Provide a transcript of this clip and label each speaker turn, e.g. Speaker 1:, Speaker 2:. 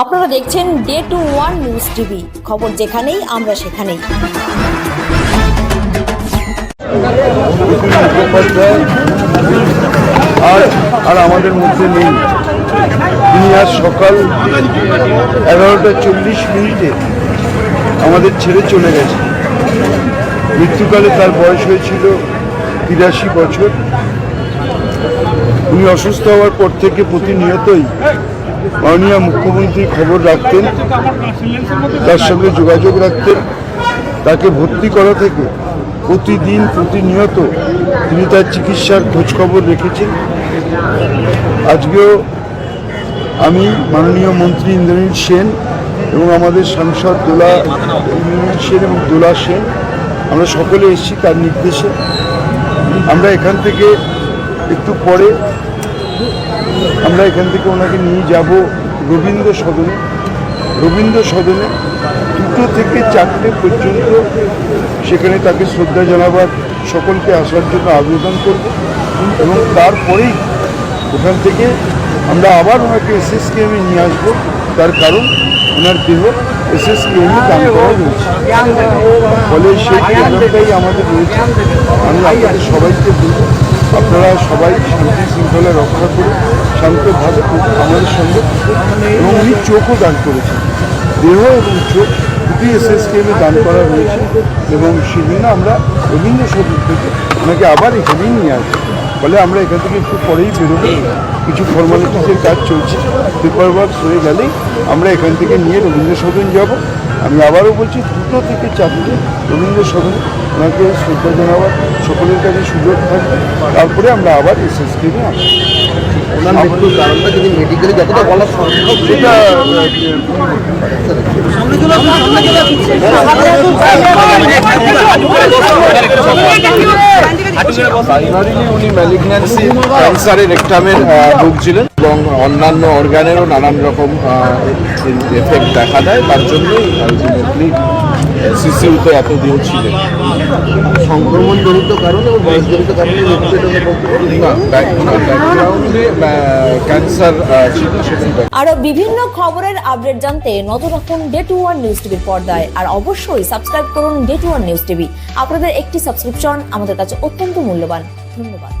Speaker 1: আপনারা দেখছেন day two one news TV খবর যেখানেই, আমরা সেখানেই।
Speaker 2: আর আর আমাদের মধ্যে নেই। তিনি আজ সকাল এগারোটা চল্লিশ মিনিটে আমাদের ছেড়ে চলে গেছে মৃত্যুকালে তার বয়স হয়েছিল তিরাশি বছর। উনি অসুস্থ হওয়ার পর থেকে প্রতিনিয়তই মাননীয় মুখ্যমন্ত্রী খবর রাখতেন, তার সঙ্গে যোগাযোগ রাখতেন, তাকে ভর্তি করা থেকে প্রতিদিন প্রতিনিয়ত তিনি তার চিকিৎসার খোঁজখবর রেখেছেন। আজকেও আমি মাননীয় মন্ত্রী ইন্দ্রনীল সেন এবং আমাদের সাংসদ দোলা ইন্দ্রনীল সেন এবং দোলা সেন, আমরা সকলে এসেছি তার নির্দেশে। আমরা এখান থেকে একটু পরে আমরা এখান থেকে ওনাকে নিয়ে যাব রবীন্দ্র সদনে। রবীন্দ্র সদনে দুটো থেকে চারটে পর্যন্ত সেখানে তাকে শ্রদ্ধা জানাবার সকলকে আসার জন্য আবেদন করব। এবং তারপরেই ওখান থেকে আমরা আবার ওনাকে এসএসকেএমে নিয়ে আসব। তার কারণ ওনার দেহ এসএসকেএমে দান করা রয়েছে। ফলে সেই প্রোগ্রামটাই আমাদের রয়েছে। আমি আপনাদের সবাইকে বলব আপনারা সবাই শান্তি শৃঙ্খলা রক্ষা করে শান্তভাবে আমাদের সঙ্গে এবং উনি চোখও দান করেছেন। দেহ এবং চোখ দুটি এসএসকেএমে দান করা হয়েছে এবং সেজন্য আমরা রবীন্দ্র সদন থেকে ওনাকে আবার এখানেই নিয়ে আসব। ফলে আমরা এখান থেকে একটু পরেই বেরোবো। কিছু ফর্মালিটিসের কাজ চলছে। পেপার ওয়ার্ক হয়ে গেলেই আমরা এখান থেকে নিয়ে রবীন্দ্র সদন যাব। আমি আবারও বলছি দুটো থেকে চারটে রবীন্দ্র সদনে ওনাকে শ্রদ্ধা জানাবার সকলের কাছে সুযোগ থাকবে। তারপরে আমরা আবার এস আসব।
Speaker 3: ওনার মৃত্যুর কারণটা যদি মেডিকেলে যতটা বলা সম্ভব
Speaker 2: সেটা
Speaker 4: প্রাইমারিলি উনি ম্যালিগন্যান্সি ক্যান্সারের রেকটামের ভুগছিলেন এবং অন্যান্য অর্গানেরও নানান রকম এফেক্ট দেখা দেয়। তার জন্যই আলটিমেটলি সিসিউতে এতদিন ছিলেন।
Speaker 3: সংক্রমণ জনিত কারণে এবং বয়স জনিত কারণে
Speaker 4: ক্যান্সার
Speaker 1: আরও বিভিন্ন খবরের আপডেট জানতে নজর রাখুন ডে টু ওয়ান নিউজ টিভির পর্দায়। আর অবশ্যই সাবস্ক্রাইব করুন day two one news TV আপনাদের একটি সাবস্ক্রিপশন আমাদের কাছে অত্যন্ত মূল্যবান। ধন্যবাদ।